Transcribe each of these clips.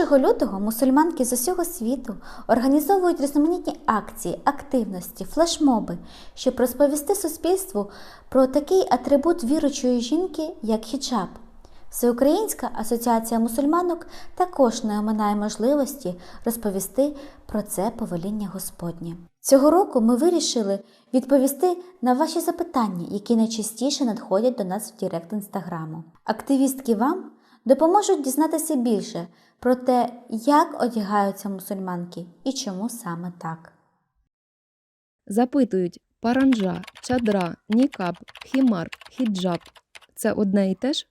1 лютого мусульманки з усього світу організовують різноманітні акції, активності, флешмоби, щоб розповісти суспільству про такий атрибут віручої жінки, як хіджаб. Всеукраїнська асоціація мусульманок також не оминає можливості розповісти про це повеління Господнє. Цього року ми вирішили відповісти на ваші запитання, які найчастіше надходять до нас в Директ інстаграму. Активістки вам допоможуть дізнатися більше про те, як одягаються мусульманки і чому саме так. Запитують паранджа, чадра, нікаб, хімар, хіджаб. Це одне і те ж?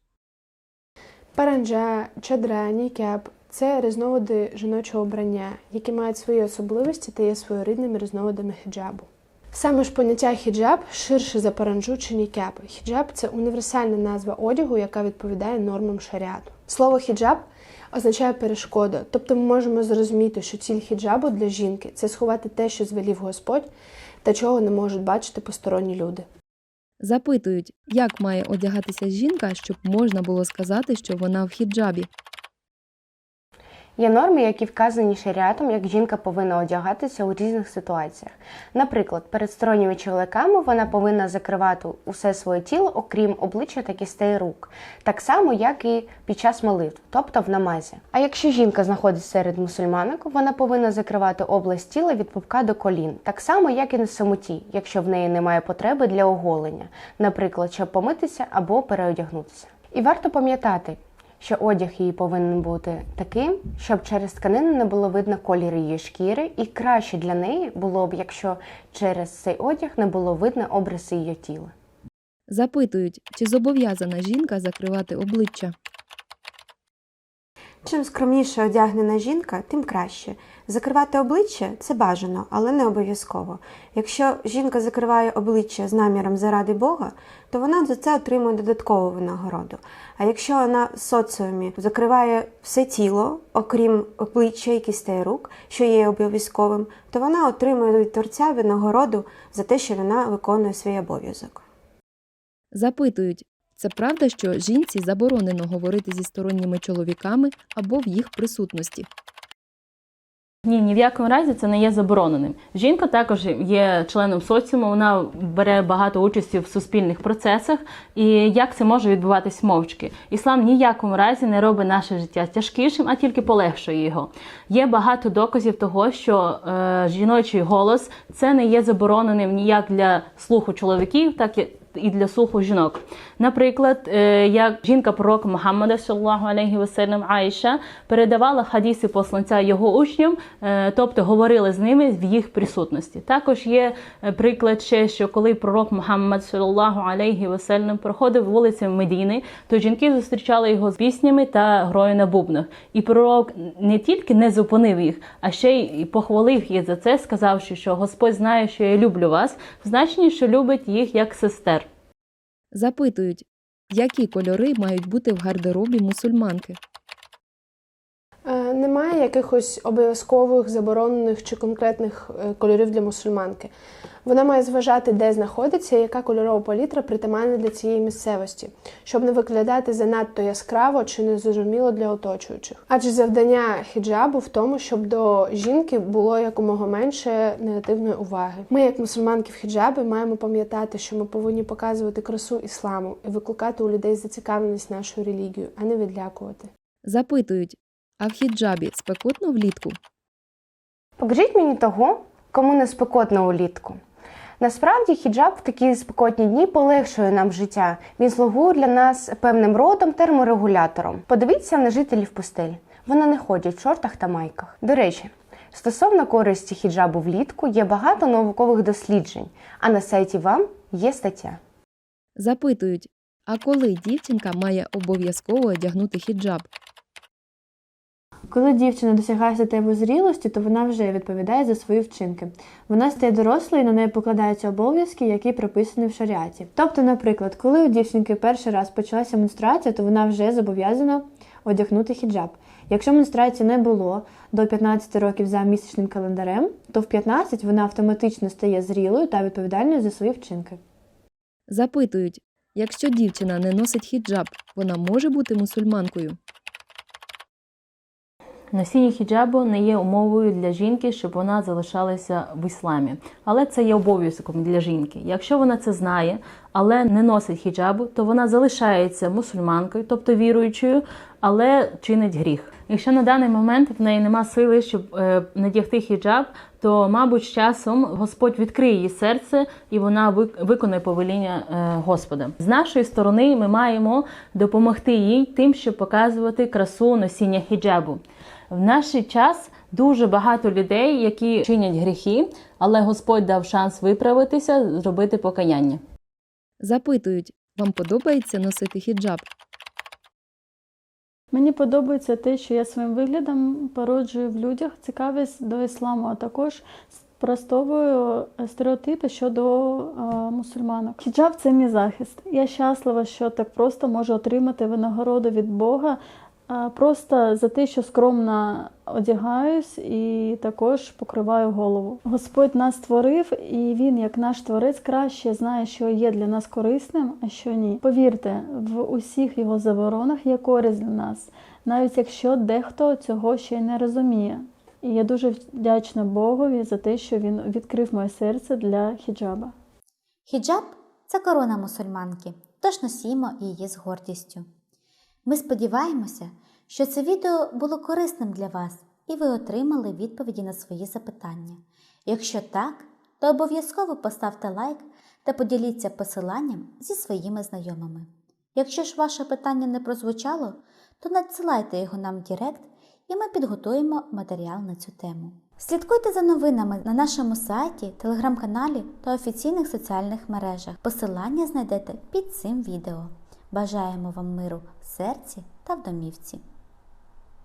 Паранджа, чадра, нікеп це різновиди жіночого вбрання, які мають свої особливості та є своєрідними різновидами хіджабу. Саме ж поняття хіджаб ширше за паранджу чи нікеп. Хіджаб це універсальна назва одягу, яка відповідає нормам шаріату. Слово хіджаб означає перешкоду, тобто ми можемо зрозуміти, що ціль хіджабу для жінки це сховати те, що звелів Господь, та чого не можуть бачити посторонні люди. Запитують, як має одягатися жінка, щоб можна було сказати, що вона в хіджабі. Є норми, які вказані шаріатом, як жінка повинна одягатися у різних ситуаціях. Наприклад, перед сторонніми чоловіками вона повинна закривати усе своє тіло, окрім обличчя та кістей рук, так само, як і під час молитв, тобто в намазі. А якщо жінка знаходиться серед мусульманок, вона повинна закривати область тіла від пупка до колін, так само, як і на самоті, якщо в неї немає потреби для оголення, наприклад, щоб помитися або переодягнутися. І варто пам'ятати, що одяг її повинен бути таким, щоб через тканину не було видно колір її шкіри, і краще для неї було б, якщо через цей одяг не було видно обриси її тіла. Запитують, чи зобов'язана жінка закривати обличчя. Чим скромніше одягнена жінка, тим краще. Закривати обличчя це бажано, але не обов'язково. Якщо жінка закриває обличчя з наміром заради Бога, то вона за це отримує додаткову винагороду. А якщо вона в соціумі закриває все тіло, окрім обличчя і кістей рук, що є обов'язковим, то вона отримує від творця винагороду за те, що вона виконує свій обов'язок. Запитують, це правда, що жінці заборонено говорити зі сторонніми чоловіками або в їх присутності. Ні, ні в якому разі це не є забороненим. Жінка також є членом соціуму, вона бере багато участі в суспільних процесах. І як це може відбуватись мовчки? Іслам ні в якому разі не робить наше життя тяжкішим, а тільки полегшує його. Є багато доказів того, що е, жіночий голос це не є забороненим ніяк для слуху чоловіків, так і і для слуху жінок. Наприклад, е, як жінка пророка Мухаммада саллаху алейхі васелям Аїша передавала хадіси посланця його учням, е, тобто говорили з ними в їх присутності. Також є е, приклад ще, що коли пророк Мухаммад саллаху алейхі васелям проходив вулицями Медіни, то жінки зустрічали його з піснями та грою на бубнах. І пророк не тільки не зупинив їх, а ще й похвалив їх за це, сказавши, що Господь знає, що я люблю вас, в значенні, що любить їх як сестер. Запитують, які кольори мають бути в гардеробі мусульманки. Немає якихось обов'язкових заборонених чи конкретних е, кольорів для мусульманки. Вона має зважати, де знаходиться і яка кольорова палітра притаманна для цієї місцевості, щоб не виглядати занадто яскраво чи незрозуміло для оточуючих. Адже завдання хіджабу в тому, щоб до жінки було якомога менше негативної уваги. Ми, як мусульманки в хіджабі, маємо пам'ятати, що ми повинні показувати красу ісламу і викликати у людей зацікавленість нашою релігією, а не відлякувати. Запитують, а в хіджабі спекотно влітку? Покажіть мені того, кому не спекотно улітку. Насправді хіджаб в такі спекотні дні полегшує нам життя. Він слугує для нас певним родом, терморегулятором. Подивіться на жителів пустель. Вони не ходять в шортах та майках. До речі, стосовно користі хіджабу влітку є багато наукових досліджень, а на сайті вам є стаття. Запитують, а коли дівчинка має обов'язково одягнути хіджаб? Коли дівчина досягає статевої зрілості, то вона вже відповідає за свої вчинки. Вона стає дорослою і на неї покладаються обов'язки, які прописані в шаріаті. Тобто, наприклад, коли у дівчинки перший раз почалася менструація, то вона вже зобов'язана одягнути хіджаб. Якщо менструації не було до 15 років за місячним календарем, то в 15 вона автоматично стає зрілою та відповідальною за свої вчинки. Запитують, якщо дівчина не носить хіджаб, вона може бути мусульманкою? Носіння хіджабу не є умовою для жінки, щоб вона залишалася в ісламі, але це є обов'язком для жінки. Якщо вона це знає, але не носить хіджабу, то вона залишається мусульманкою, тобто віруючою, але чинить гріх. Якщо на даний момент в неї нема сили, щоб е, надягти хіджаб, то мабуть з часом Господь відкриє її серце і вона вик- виконає повеління е, Господа. З нашої сторони ми маємо допомогти їй тим, щоб показувати красу носіння хіджабу. В наш час дуже багато людей, які чинять гріхи, але Господь дав шанс виправитися, зробити покаяння. Запитують, вам подобається носити хіджаб? Мені подобається те, що я своїм виглядом породжую в людях цікавість до ісламу, а також спростовую стереотипи щодо е, мусульманок. Хіджаб це мій захист. Я щаслива, що так просто можу отримати винагороду від Бога. Просто за те, що скромно одягаюсь і також покриваю голову. Господь нас створив, і Він, як наш творець, краще знає, що є для нас корисним, а що ні. Повірте, в усіх його заборонах є користь для нас, навіть якщо дехто цього ще й не розуміє. І я дуже вдячна Богові за те, що він відкрив моє серце для хіджаба. Хіджаб це корона мусульманки, тож носімо її з гордістю. Ми сподіваємося, що це відео було корисним для вас і ви отримали відповіді на свої запитання. Якщо так, то обов'язково поставте лайк та поділіться посиланням зі своїми знайомими. Якщо ж ваше питання не прозвучало, то надсилайте його нам в Директ і ми підготуємо матеріал на цю тему. Слідкуйте за новинами на нашому сайті, телеграм-каналі та офіційних соціальних мережах. Посилання знайдете під цим відео. Бажаємо вам миру в серці та в домівці.